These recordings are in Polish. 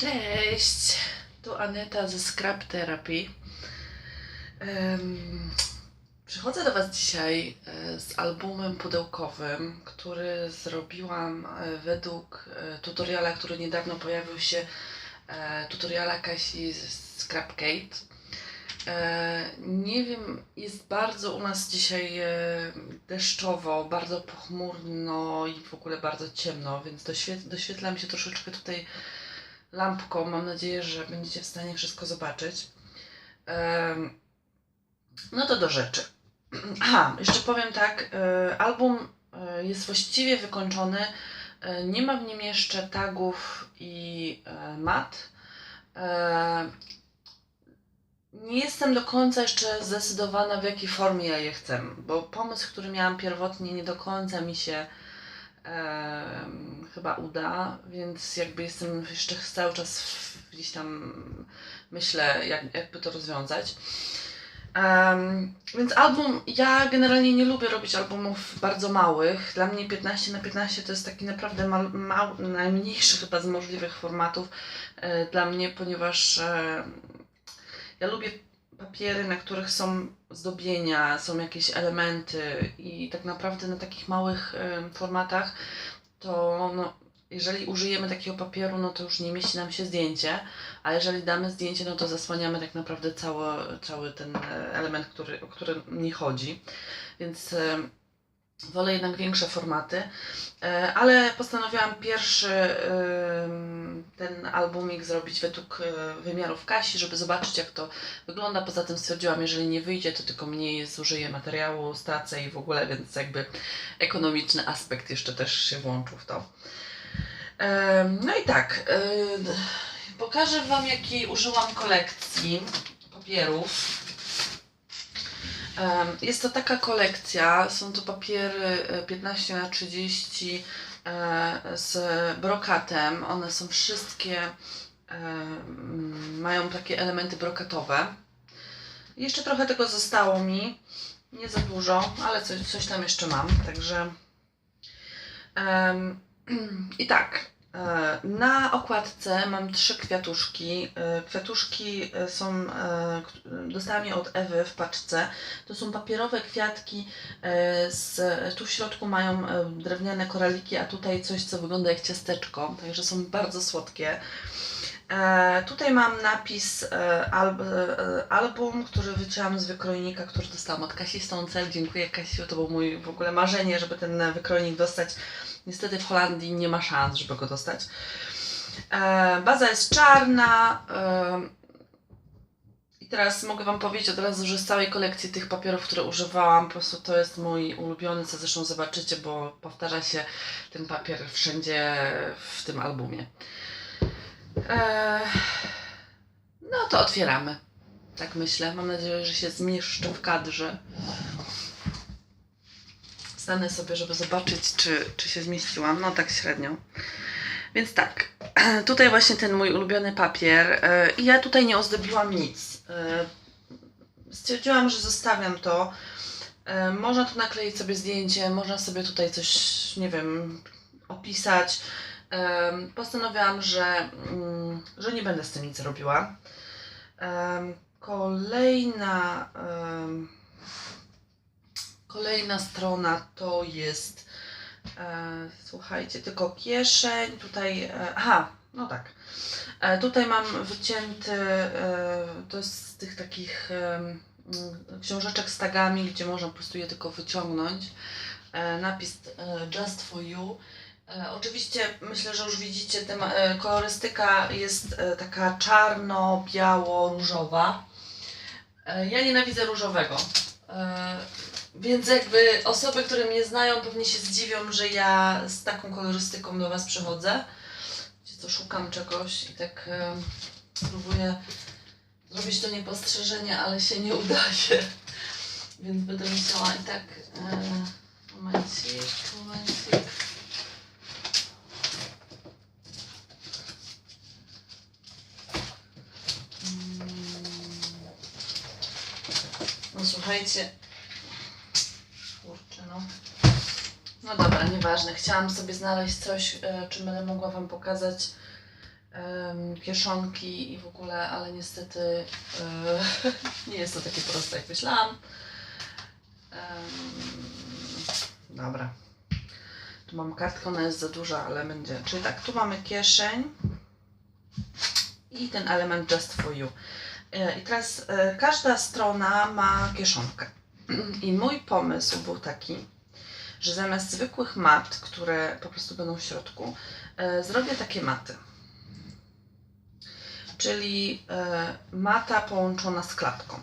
Cześć, tu Aneta ze Scrap Therapy. Przychodzę do Was dzisiaj e, z albumem pudełkowym, który zrobiłam e, według e, tutoriala, który niedawno pojawił się, tutoriala Kasi z Scrapcade. E, Nie wiem, jest bardzo u nas dzisiaj deszczowo, bardzo pochmurno i w ogóle bardzo ciemno, więc doświet- doświetla mi się troszeczkę tutaj lampką. Mam nadzieję, że będziecie w stanie wszystko zobaczyć. No to do rzeczy. Aha, jeszcze powiem tak. e, Album e, jest właściwie wykończony. E, Nie ma w nim jeszcze tagów i mat. Nie jestem do końca jeszcze zdecydowana, w jakiej formie ja je chcę, bo pomysł, który miałam pierwotnie, nie do końca mi się chyba uda, więc jakby jestem jeszcze cały czas w, gdzieś tam myślę, jak, jakby to rozwiązać. Em, więc album, ja generalnie nie lubię robić albumów bardzo małych. Dla mnie 15 na 15 to jest taki naprawdę mal, mał, najmniejszy chyba z możliwych formatów e, dla mnie, ponieważ e, ja lubię papiery, na których są zdobienia, są jakieś elementy i tak naprawdę na takich małych formatach to no, jeżeli użyjemy takiego papieru, no to już nie mieści nam się zdjęcie, a jeżeli damy zdjęcie, no to zasłaniamy tak naprawdę cały, cały ten e, element, który, o który mi chodzi. Więc wolę jednak większe formaty, E, ale postanowiłam pierwszy ten albumik zrobić według e, wymiarów Kasi, żeby zobaczyć jak to wygląda. Poza tym stwierdziłam, jeżeli nie wyjdzie, to tylko mniej zużyję materiału, stracę i w ogóle, więc jakby ekonomiczny aspekt jeszcze też się włączył w to. Em, No i tak, e, pokażę Wam jakiej użyłam kolekcji papierów. Jest to taka kolekcja, są to papiery e, 15 na 30 e, z brokatem. One są wszystkie, em, mają takie elementy brokatowe. Jeszcze trochę tego zostało mi, nie za dużo, ale coś, coś tam jeszcze mam, także i tak, e, na okładce mam trzy kwiatuszki. E, Kwiatuszki e, są, e, dostałam je od Ewy w paczce. To są papierowe kwiatki, e, z, tu w środku mają e, drewniane koraliki, a tutaj coś, co wygląda jak ciasteczko, także są bardzo słodkie. E, tutaj mam napis e, alb, e, album, który wycięłam z wykrojnika, który dostałam od Kasi Stoncel. Dziękuję Kasiu, to było mój w ogóle marzenie, żeby ten wykrojnik dostać. Niestety w Holandii nie ma szans, żeby go dostać. E, baza jest czarna. E, I teraz mogę Wam powiedzieć od razu, że z całej kolekcji tych papierów, które używałam, po prostu to jest mój ulubiony, co zresztą zobaczycie, bo powtarza się ten papier wszędzie w tym albumie. E, no to otwieramy. Tak myślę. Mam nadzieję, że się zmieszczę w kadrze. Stanę sobie, żeby zobaczyć, czy, czy się zmieściłam. No tak średnio. Więc tak, tutaj właśnie ten mój ulubiony papier. e, I ja tutaj nie ozdobiłam nic. E, Stwierdziłam, że zostawiam to. E, Można tu nakleić sobie zdjęcie, można sobie tutaj coś, nie wiem, opisać. Postanowiłam, że, mm, że nie będę z tym nic robiła. Kolejna, kolejna strona to jest, e, słuchajcie, tylko kieszeń. Tutaj, e, aha, no tak. E, Tutaj mam wycięty, e, to jest z tych takich mm, książeczek z tagami, gdzie można po prostu je tylko wyciągnąć. E, Napis e, Just for You. E, Oczywiście myślę, że już widzicie, e, kolorystyka jest e, taka czarno-biało-różowa. E, Ja nienawidzę różowego. E, Więc jakby osoby, które mnie znają, pewnie się zdziwią, że ja z taką kolorystyką do Was przychodzę. Wiecie co, szukam czegoś i tak e, próbuję zrobić to niepostrzeżenie, ale się nie udaje. Więc będę musiała i tak. E, momencik, momencik. No słuchajcie. Kurczę, no. No dobra, nieważne. Chciałam sobie znaleźć coś, e, czym będę mogła Wam pokazać kieszonki i w ogóle, ale niestety e, nie jest to takie proste jak myślałam. Dobra. Tu mam kartkę, ona jest za duża, ale będzie. Czyli tak, tu mamy kieszeń i ten element just for you. E, I teraz każda strona ma kieszonkę. I mój pomysł był taki, że zamiast zwykłych mat, które po prostu będą w środku, e, zrobię takie maty. Czyli e, mata połączona z klatką.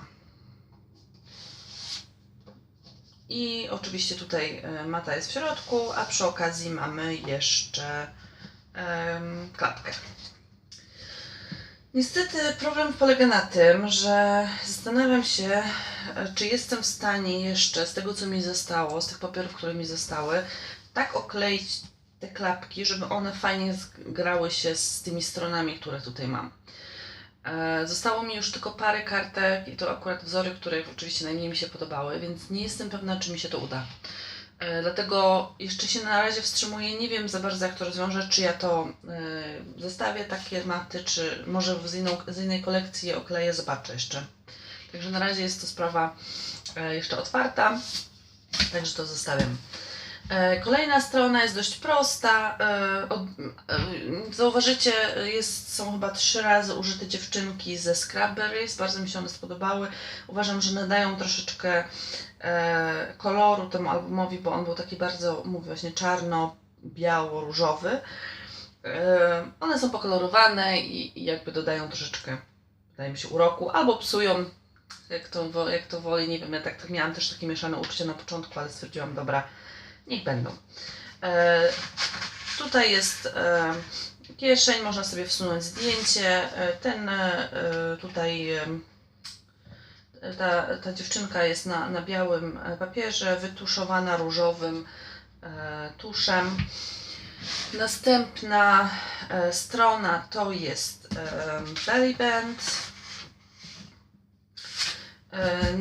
I oczywiście tutaj e, mata jest w środku, a przy okazji mamy jeszcze em, klatkę. Niestety problem polega na tym, że zastanawiam się, czy jestem w stanie jeszcze z tego, co mi zostało, z tych papierów, które mi zostały, tak okleić te klapki, żeby one fajnie zgrały się z tymi stronami, które tutaj mam. E, Zostało mi już tylko parę kartek i to akurat wzory, które oczywiście najmniej mi się podobały, więc nie jestem pewna, czy mi się to uda. E, Dlatego jeszcze się na razie wstrzymuję. Nie wiem za bardzo, jak to rozwiążę. Czy ja to e, zostawię takie maty, czy może z, inną, z innej kolekcji je okleję, zobaczę jeszcze. Także na razie jest to sprawa e, jeszcze otwarta, także to zostawiam. E, Kolejna strona jest dość prosta. E, Zauważycie, jest, są chyba trzy razy użyte dziewczynki ze Scrapberries. Bardzo mi się one spodobały. Uważam, że nadają troszeczkę koloru temu albumowi, bo on był taki bardzo, mówię właśnie czarno-biało-różowy. E, One są pokolorowane i jakby dodają troszeczkę, wydaje mi się, uroku, albo psują, jak to, jak to woli. Nie wiem, ja tak, tak miałam też takie mieszane uczucia na początku, ale stwierdziłam, dobra, niech będą. E, tutaj jest e, kieszeń, można sobie wsunąć zdjęcie. E, ten e, tutaj e, ta, ta dziewczynka jest na, na białym e, papierze, wytuszowana różowym e, tuszem. Następna e, strona to jest e, belly band,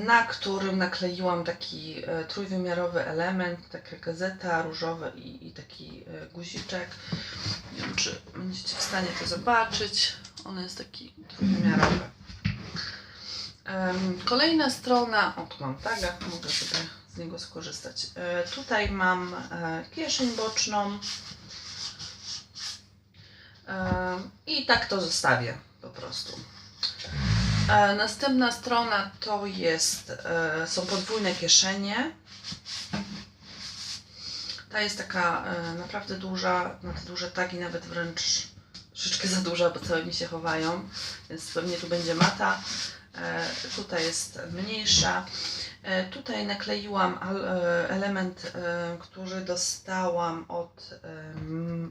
na którym nakleiłam taki e, trójwymiarowy element, taka gazeta różowa i, i taki e, guziczek. Nie wiem, czy będziecie w stanie to zobaczyć. On jest taki trójwymiarowy. Kolejna strona, o tu mam taga, mogę sobie z niego skorzystać. E, Tutaj mam e, kieszeń boczną i tak to zostawię po prostu. E, Następna strona to jest, e, są podwójne kieszenie. Ta jest taka e, naprawdę duża, na te duże tagi nawet wręcz troszeczkę za duża, bo całe mi się chowają, więc pewnie tu będzie mata. Tutaj jest mniejsza. Tutaj nakleiłam element, który dostałam od,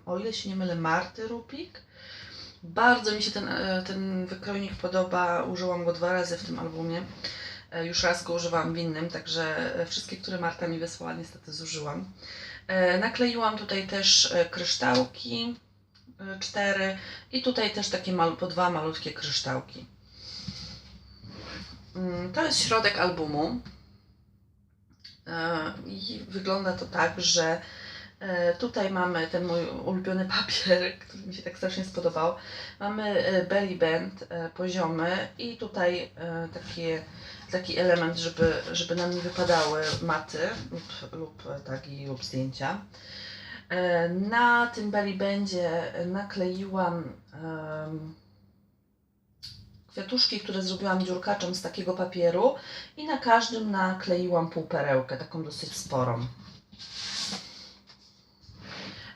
o ile się nie mylę, Marty Rupik. Bardzo mi się ten, e, ten wykrojnik podoba. Użyłam go dwa razy w tym albumie. E, Już raz go używałam w innym, także e, wszystkie, które Marta mi wysłała, niestety zużyłam. Nakleiłam tutaj też kryształki, cztery i tutaj też takie mal, po dwa malutkie kryształki. Mm, To jest środek albumu. I wygląda to tak, że tutaj mamy ten mój ulubiony papier, który mi się tak strasznie spodobał. Mamy e, belly band e, poziomy i tutaj e, takie, taki element, żeby, żeby nam nie wypadały maty lub, lub e, tagi lub zdjęcia. E, Na tym belly bandzie nakleiłam kwiatuszki, które zrobiłam dziurkaczem z takiego papieru i na każdym nakleiłam półperełkę, taką dosyć sporą.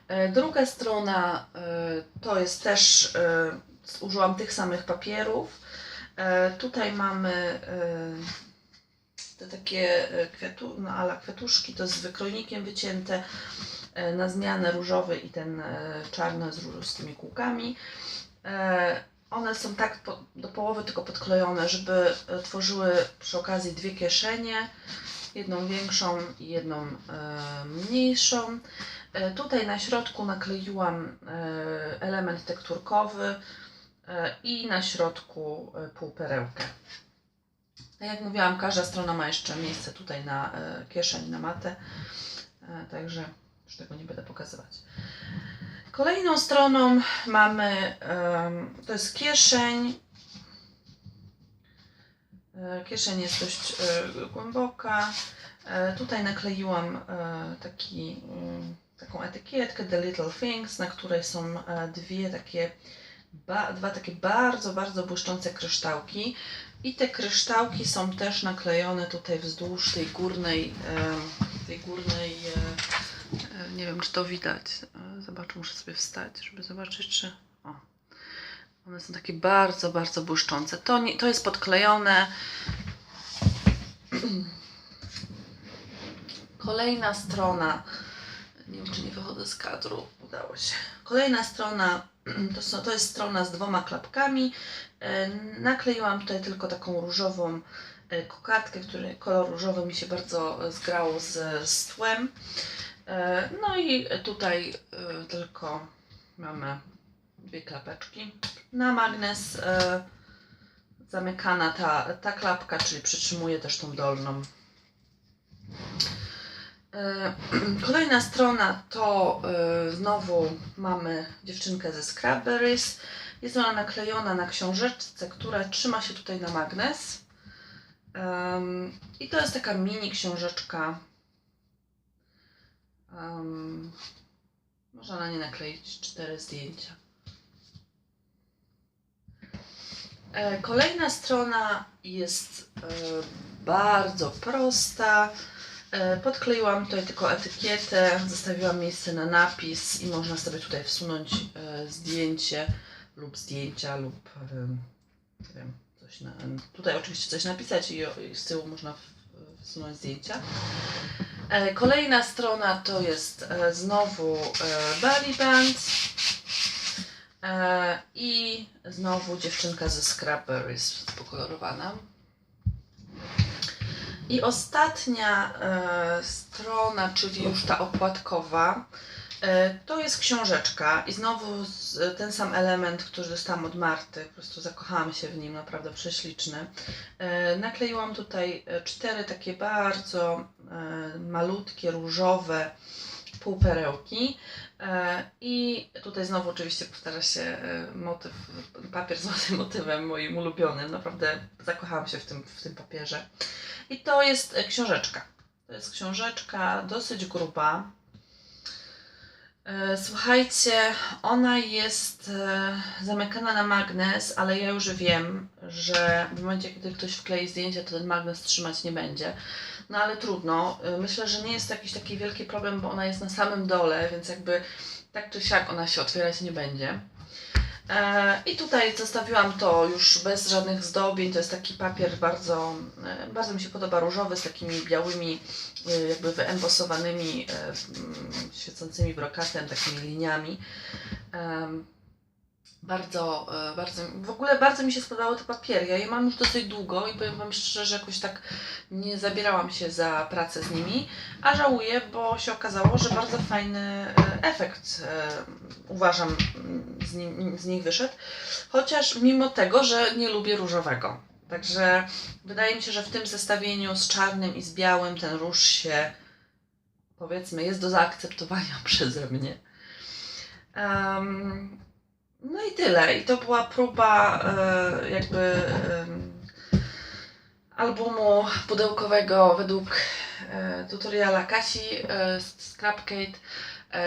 E, Druga strona e, to jest też, e, użyłam tych samych papierów. Tutaj mamy te takie kwiatu, no, ala kwiatuszki, to z wykrojnikiem wycięte na zmianę różowy i ten czarny z, z tymi kółkami. One są tak po, do połowy tylko podklejone, żeby tworzyły przy okazji dwie kieszenie, jedną większą i jedną mniejszą. E, Tutaj na środku nakleiłam e, element tekturkowy e, i na środku półperełkę. Tak jak mówiłam, każda strona ma jeszcze miejsce tutaj na kieszeń, na matę, także już tego nie będę pokazywać. Kolejną stroną mamy, to jest kieszeń. Kieszeń jest dość głęboka. Tutaj nakleiłam taki, mm, taką etykietkę The Little Things, na której są e, dwie takie, ba, dwa takie bardzo, bardzo błyszczące kryształki. I te kryształki są też naklejone tutaj wzdłuż tej górnej, e, tej górnej, e, nie wiem czy to widać. Zobaczę, muszę sobie wstać, żeby zobaczyć czy, o. One są takie bardzo, bardzo błyszczące. To, nie, to jest podklejone. Kolejna strona. Wiem, czy nie wychodzę z kadru. Udało się. Kolejna strona to, są, to jest strona z dwoma klapkami. E, Nakleiłam tutaj tylko taką różową e, kokardkę, który kolor różowy mi się bardzo e, zgrał z, z tłem. No i tutaj tylko mamy dwie klapeczki. Na magnes zamykana ta, ta klapka, czyli przytrzymuje też tą dolną. E, Kolejna strona to e, znowu mamy dziewczynkę ze Scrapberries. Jest ona naklejona na książeczce, która trzyma się tutaj na magnes. I to jest taka mini książeczka. Można na nie nakleić cztery zdjęcia. E, Kolejna strona jest bardzo prosta. E, Podkleiłam tutaj tylko etykietę, zostawiłam miejsce na napis i można sobie tutaj wsunąć e, zdjęcie lub zdjęcia lub em, nie wiem, coś na, tutaj oczywiście coś napisać i, z tyłu można wsunąć zdjęcia. E, Kolejna strona to jest e, znowu e, Band e, i znowu dziewczynka ze Scrapberries pokolorowana. I ostatnia e, strona, czyli już ta okładkowa, e, to jest książeczka i znowu z, ten sam element, który dostałam od Marty, po prostu zakochałam się w nim, naprawdę prześliczny. E, nakleiłam tutaj e, cztery takie bardzo e, malutkie, różowe półperełki. E, I tutaj znowu oczywiście powtarza się e, motyw, papier z motywem moim ulubionym. Naprawdę zakochałam się w tym, w tym papierze. I to jest e, książeczka. To jest książeczka dosyć gruba. Słuchajcie, ona jest zamykana na magnes, ale ja już wiem, że w momencie, kiedy ktoś wklei zdjęcie, to ten magnes trzymać nie będzie. No ale trudno. E, Myślę, że nie jest to jakiś taki wielki problem, bo ona jest na samym dole, więc jakby tak czy siak ona się otwierać nie będzie. E, I tutaj zostawiłam to już bez żadnych zdobień. To jest taki papier bardzo, e, bardzo mi się podoba, różowy z takimi białymi, e, jakby wyembosowanymi, e, świecącymi brokatem, takimi liniami. Bardzo, e, bardzo, w ogóle bardzo mi się spodobały te papiery. Ja je mam już dosyć długo i powiem Wam szczerze, że jakoś tak nie zabierałam się za pracę z nimi, a żałuję, bo się okazało, że bardzo fajny e, efekt e, uważam z, nim, z nich wyszedł. Chociaż mimo tego, że nie lubię różowego. Także wydaje mi się, że w tym zestawieniu z czarnym i z białym ten róż się powiedzmy jest do zaakceptowania przeze mnie. Em, no i tyle. I to była próba e, jakby albumu pudełkowego według e, tutoriala Kasi e, z Scrapcade.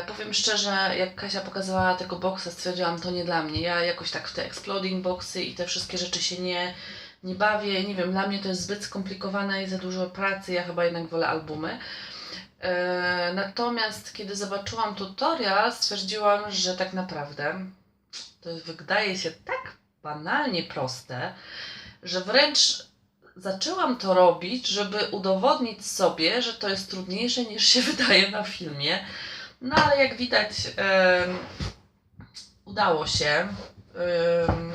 Powiem szczerze, jak Kasia pokazywała tego boxa, stwierdziłam, to nie dla mnie. Ja jakoś tak w te exploding boxy i te wszystkie rzeczy się nie, nie bawię. Nie wiem, dla mnie to jest zbyt skomplikowane i za dużo pracy. Ja chyba jednak wolę albumy. Natomiast kiedy zobaczyłam tutorial, stwierdziłam, że tak naprawdę to wydaje się tak banalnie proste, że wręcz zaczęłam to robić, żeby udowodnić sobie, że to jest trudniejsze niż się wydaje na filmie. No ale jak widać, em, udało się. Em,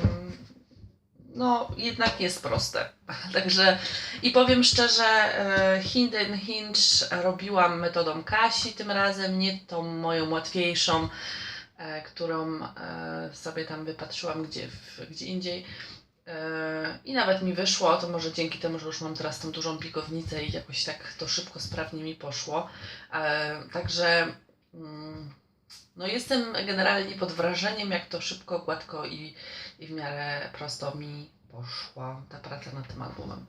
no, jednak jest proste. Także i powiem szczerze, e, Hidden Hinge robiłam metodą Kasi tym razem, nie tą moją łatwiejszą, którą e, sobie tam wypatrzyłam gdzie, gdzie indziej. E, I nawet mi wyszło, to może dzięki temu, że już mam teraz tą dużą pikownicę i jakoś tak to szybko, sprawnie mi poszło. E, Także mm, no jestem generalnie pod wrażeniem, jak to szybko, gładko i, i w miarę prosto mi poszła ta praca nad tym albumem.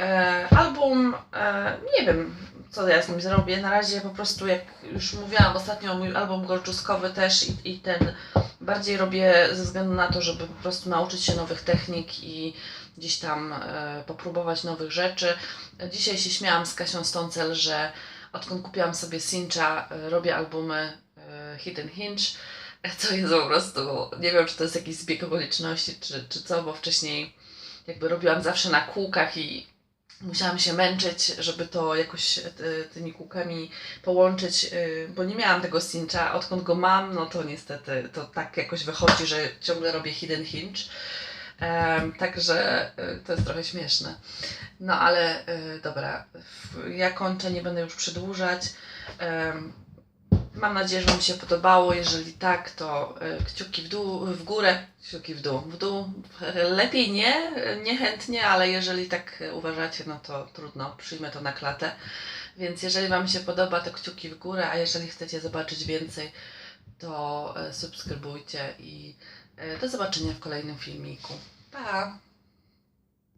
E, album, e, nie wiem, co ja z nim zrobię. Na razie po prostu, jak już mówiłam ostatnio, mój album gorczuskowy też i, i ten bardziej robię ze względu na to, żeby po prostu nauczyć się nowych technik i gdzieś tam e, popróbować nowych rzeczy. Dzisiaj się śmiałam z Kasią Stoncel, że odkąd kupiłam sobie Cincha, e, robię albumy e, Hidden Hinge, co jest po prostu, nie wiem czy to jest jakiś zbieg okoliczności, czy, czy co, bo wcześniej jakby robiłam zawsze na kółkach i musiałam się męczyć, żeby to jakoś e, tymi kółkami połączyć, e, bo nie miałam tego cincha. Odkąd go mam, no to niestety to tak jakoś wychodzi, że ciągle robię hidden hinge. Także e, to jest trochę śmieszne. No ale e, dobra, ja kończę, nie będę już przedłużać. Mam nadzieję, że Wam się podobało. Jeżeli tak, to e, kciuki w dół, w górę, kciuki w dół, w dół. Lepiej nie, niechętnie, ale jeżeli tak uważacie, no to trudno, przyjmę to na klatę. Więc jeżeli Wam się podoba, to kciuki w górę, a jeżeli chcecie zobaczyć więcej, to e, subskrybujcie i e, do zobaczenia w kolejnym filmiku. Pa!